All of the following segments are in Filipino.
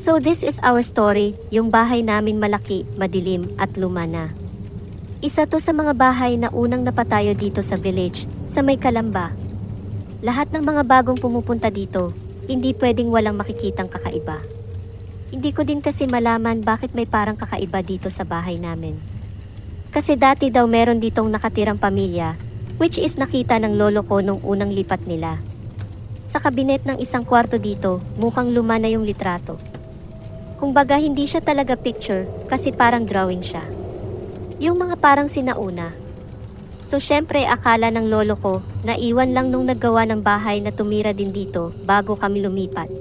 So this is our story, yung bahay namin malaki, madilim, at luma na. Isa to sa mga bahay na unang napatayo dito sa village, sa may Kalamba. Lahat ng mga bagong pumupunta dito, hindi pwedeng walang makikitang kakaiba. Hindi ko din kasi malaman bakit may parang kakaiba dito sa bahay namin. Kasi dati daw meron ditong nakatirang pamilya, which is nakita ng lolo ko nung unang lipat nila. Sa kabinet ng isang kwarto dito, mukhang luma na yung litrato. Kung baga hindi siya talaga picture, kasi parang drawing siya. Yung mga parang sinauna. So syempre akala ng lolo ko na iwan lang nung naggawa ng bahay na tumira din dito bago kami lumipat.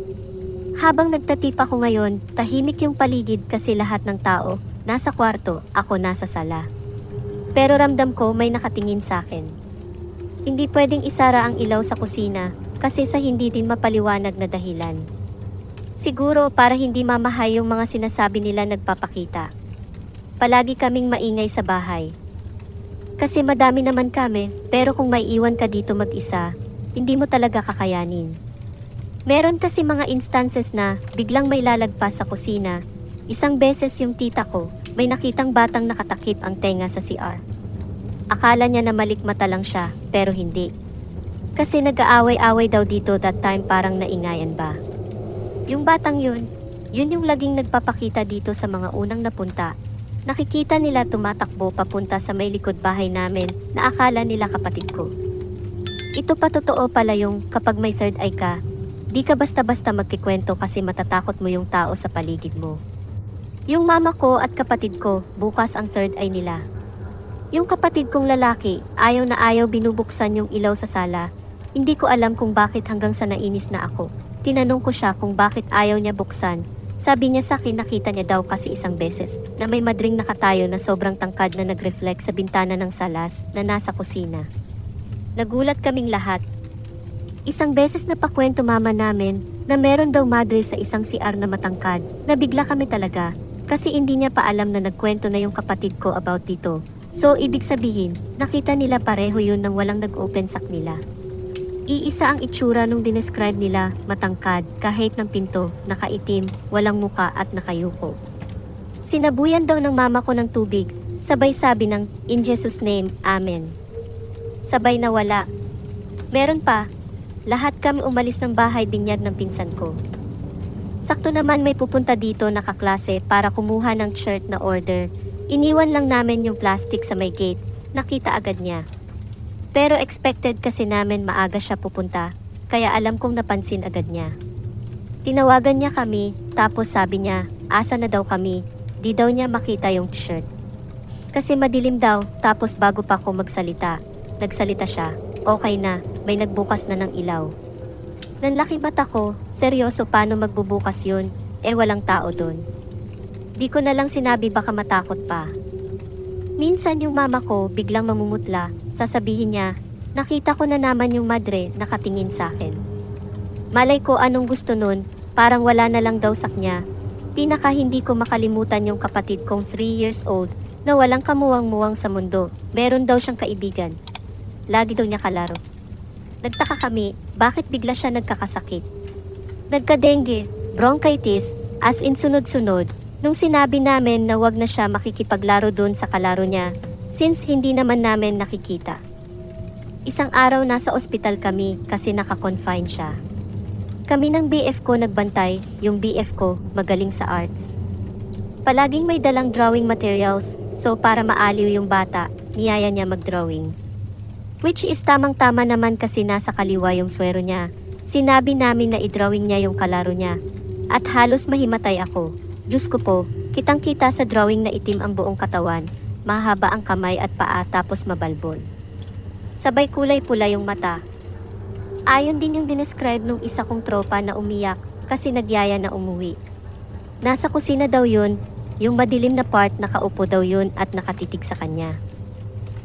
Habang nagtatip ako ngayon, tahimik yung paligid kasi lahat ng tao nasa kwarto, ako nasa sala. Pero ramdam ko may nakatingin sa akin. Hindi pwedeng isara ang ilaw sa kusina kasi sa hindi din mapaliwanag na dahilan. Siguro para hindi mamahay yung mga sinasabi nila nagpapakita. Palagi kaming maingay sa bahay. Kasi madami naman kami, pero kung may iwan ka dito mag-isa, hindi mo talaga kakayanin. Meron kasi mga instances na biglang may lalagpas sa kusina. Isang beses yung tita ko, may nakitang batang nakatakip ang tenga sa CR. Akala niya na malikmata lang siya, pero hindi. Kasi nag-aaway-away daw dito that time parang naingayan ba. Yung batang yun, yun yung laging nagpapakita dito sa mga unang napunta. Nakikita nila tumatakbo papunta sa may likod bahay namin na akala nila kapatid ko. Ito pa totoo pala yung kapag may third eye ka, di ka basta-basta magkikwento kasi matatakot mo yung tao sa paligid mo. Yung mama ko at kapatid ko, bukas ang third eye nila. Yung kapatid kong lalaki, ayaw na ayaw binubuksan yung ilaw sa sala. Hindi ko alam kung bakit hanggang sa nainis na ako. Tinanong ko siya kung bakit ayaw niya buksan. Sabi niya sa akin nakita niya daw kasi isang beses na may madring nakatayo na sobrang tangkad na nag-reflect sa bintana ng salas na nasa kusina. Nagulat kaming lahat. Isang beses na pakwento mama namin na meron daw madre sa isang CR na matangkad. Nabigla kami talaga kasi hindi niya pa alam na nagkwento na yung kapatid ko about dito. So ibig sabihin, nakita nila pareho yun nang walang nag-open sack nila. Iisa ang itsura nung dinescribe nila, matangkad, kahit ng pinto, nakaitim, walang muka at nakayuko. Sinabuyan daw ng mama ko ng tubig, sabay sabi ng, In Jesus name, Amen. Sabay na wala. Meron pa, lahat kami umalis ng bahay binyag ng pinsan ko. Sakto naman may pupunta dito na kaklase para kumuha ng shirt na order. Iniwan lang namin yung plastic sa may gate, nakita agad niya. Pero expected kasi namin maaga siya pupunta, kaya alam kong napansin agad niya. Tinawagan niya kami, tapos sabi niya, asa na daw kami, di daw niya makita yung shirt. Kasi madilim daw, tapos bago pa ako magsalita, nagsalita siya, okay na, may nagbukas na ng ilaw. Nanlaki mata ko, seryoso paano magbubukas yun, eh walang tao doon. Di ko na lang sinabi baka matakot pa. Minsan yung mama ko biglang mamumutla, sasabihin niya, nakita ko na naman yung madre nakatingin sa akin. Malay ko anong gusto nun, parang wala na lang daw sak niya. Pinaka hindi ko makalimutan yung kapatid kong 3 years old na walang kamuwang-muwang sa mundo. Meron daw siyang kaibigan. Lagi daw niya kalaro. Nagtaka kami, bakit bigla siya nagkakasakit? Nagka-dengue, bronchitis, as in sunod-sunod, nung sinabi namin na wag na siya makikipaglaro doon sa kalaro niya, since hindi naman namin nakikita. Isang araw nasa ospital kami kasi naka-confine siya. Kami ng BF ko nagbantay, yung BF ko magaling sa arts. Palaging may dalang drawing materials, so para maaliw yung bata, niyaya niya mag-drawing. Which is tamang-tama naman kasi nasa kaliwa yung swero niya. Sinabi namin na i-drawing niya yung kalaro niya. At halos mahimatay ako. Diyos ko po, kitang-kita sa drawing na itim ang buong katawan, mahaba ang kamay at paa tapos mabalbon. Sabay kulay pula yung mata. Ayon din yung dinescribe nung isa kong tropa na umiyak kasi nagyaya na umuwi. Nasa kusina daw yun, yung madilim na part nakaupo daw yun at nakatitig sa kanya.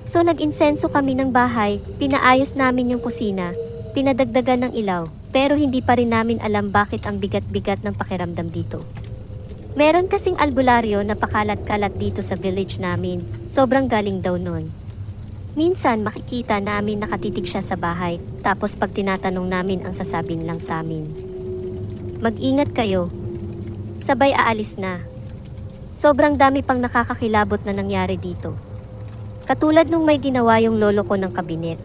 So nag-insenso kami ng bahay, pinaayos namin yung kusina, pinadagdagan ng ilaw, pero hindi pa rin namin alam bakit ang bigat-bigat ng pakiramdam dito. Meron kasing albularyo na pakalat-kalat dito sa village namin, sobrang galing daw nun. Minsan makikita namin nakatitig siya sa bahay, tapos pag tinatanong namin ang sasabin lang sa amin. Mag-ingat kayo. Sabay aalis na. Sobrang dami pang nakakakilabot na nangyari dito. Katulad nung may ginawa yung lolo ko ng kabinet.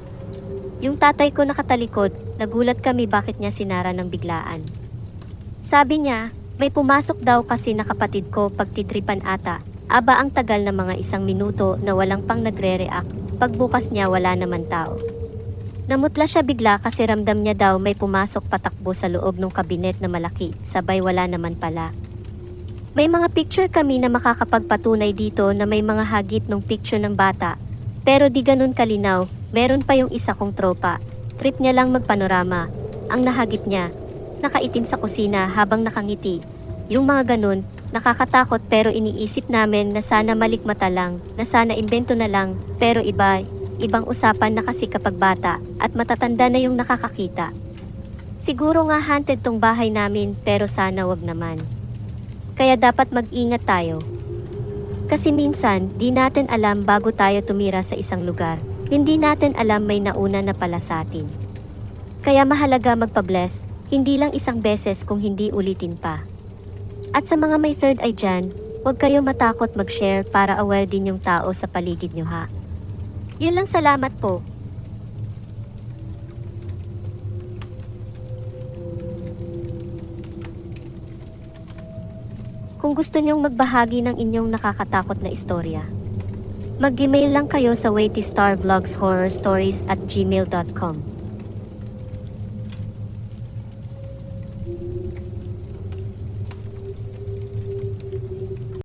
Yung tatay ko nakatalikod, nagulat kami bakit niya sinara ng biglaan. Sabi niya, may pumasok daw kasi na kapatid ko pagtitripan ata. Aba ang tagal na mga isang minuto na walang pang nagre-react. Pagbukas niya wala naman tao. Namutla siya bigla kasi ramdam niya daw may pumasok patakbo sa loob ng kabinet na malaki, sabay wala naman pala. May mga picture kami na makakapagpatunay dito na may mga hagip ng picture ng bata. Pero di ganun kalinaw, meron pa yung isa kong tropa. Trip niya lang magpanorama. Ang nahagip niya, nakaitim sa kusina habang nakangiti. Yung mga ganun, nakakatakot pero iniisip namin na sana malikmata lang, na sana imbento na lang, pero iba, ibang usapan na kasi kapag bata at matatanda na yung nakakakita. Siguro nga haunted tong bahay namin pero sana wag naman. Kaya dapat mag-ingat tayo. Kasi minsan, di natin alam bago tayo tumira sa isang lugar. Hindi natin alam may nauna na pala sa atin. Kaya mahalaga magpa-bless, hindi lang isang beses kung hindi ulitin pa. At sa mga may third eye dyan, huwag kayo matakot mag-share para aware din yung tao sa paligid nyo ha. Yun lang salamat po. Kung gusto nyong magbahagi ng inyong nakakatakot na istorya, mag-email lang kayo sa waitistarvlogshorrorstories at gmail.com.